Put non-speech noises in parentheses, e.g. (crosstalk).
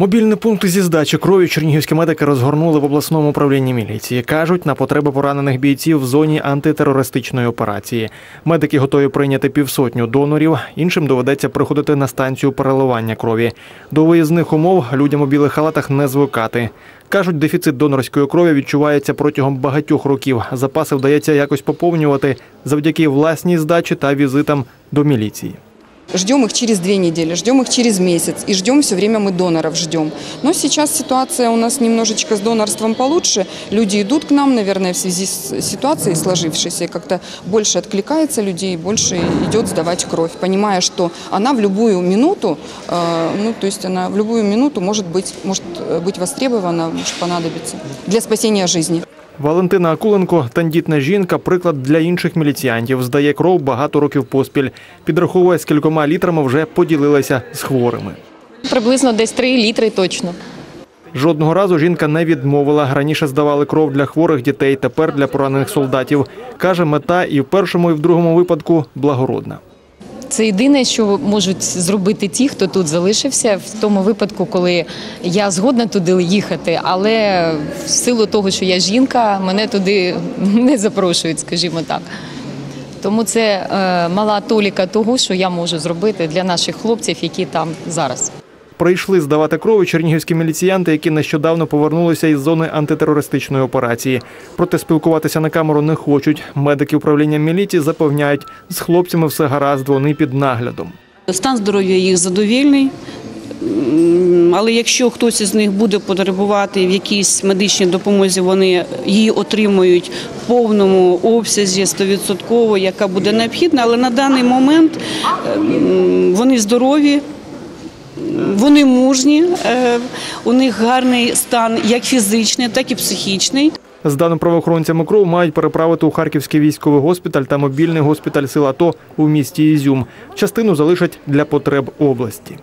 Мобільний пункт зі здачі крові чернігівські медики розгорнули в обласному управлінні міліції. Кажуть, на потреби поранених бійців в зоні антитерористичної операції. Медики готові прийняти півсотню донорів. Іншим доведеться приходити на станцію переливання крові. До виїзних умов людям у білих халатах не звикати. Кажуть, дефіцит донорської крові відчувається протягом багатьох років. Запаси вдається якось поповнювати завдяки власній здачі та візитам до міліції. Ждем их через две недели, ждем их через месяц и ждем все время мы доноров ждем. Но сейчас ситуация у нас немножечко с донорством получше. Люди идут к нам, наверное, в связи с ситуацией сложившейся, как-то больше откликается людей, больше идет сдавать кровь, понимая, что она в любую минуту, э, ну то есть она в любую минуту может быть, может э, быть востребована, может понадобиться для спасения жизни. Валентина Акуленко, тендітна жінка, приклад для інших міліціянтів. Здає кров багато років поспіль. Підраховує, з кількома літрами вже поділилася з хворими. Приблизно десь 3 літри точно. Жодного разу жінка не відмовила. Раніше здавали кров для хворих дітей, тепер для поранених солдатів. Каже, мета і в першому, і в другому випадку благородна. Це єдине, що можуть зробити ті, хто тут залишився, в тому випадку, коли я згодна туди їхати, але в силу того, що я жінка, мене туди (laughs) не запрошують, скажімо так. Тому це е, мала толіка того, що я можу зробити для наших хлопців, які там зараз. Прийшли здавати кров чернігівські міліціянти, які нещодавно повернулися із зони антитерористичної операції. Проте спілкуватися на камеру не хочуть. Медики управління міліції запевняють, з хлопцями все гаразд, вони під наглядом. Стан здоров'я їх задовільний. Але якщо хтось із них буде потребувати в якійсь медичній допомозі, вони її отримують в повному обсязі 100%, яка буде необхідна. Але на даний момент ем, вони здорові, вони мужні, е, у них гарний стан як фізичний, так і психічний. З даним правоохоронцями кров мають переправити у Харківський військовий госпіталь та мобільний госпіталь сил АТО у місті Ізюм. Частину залишать для потреб області.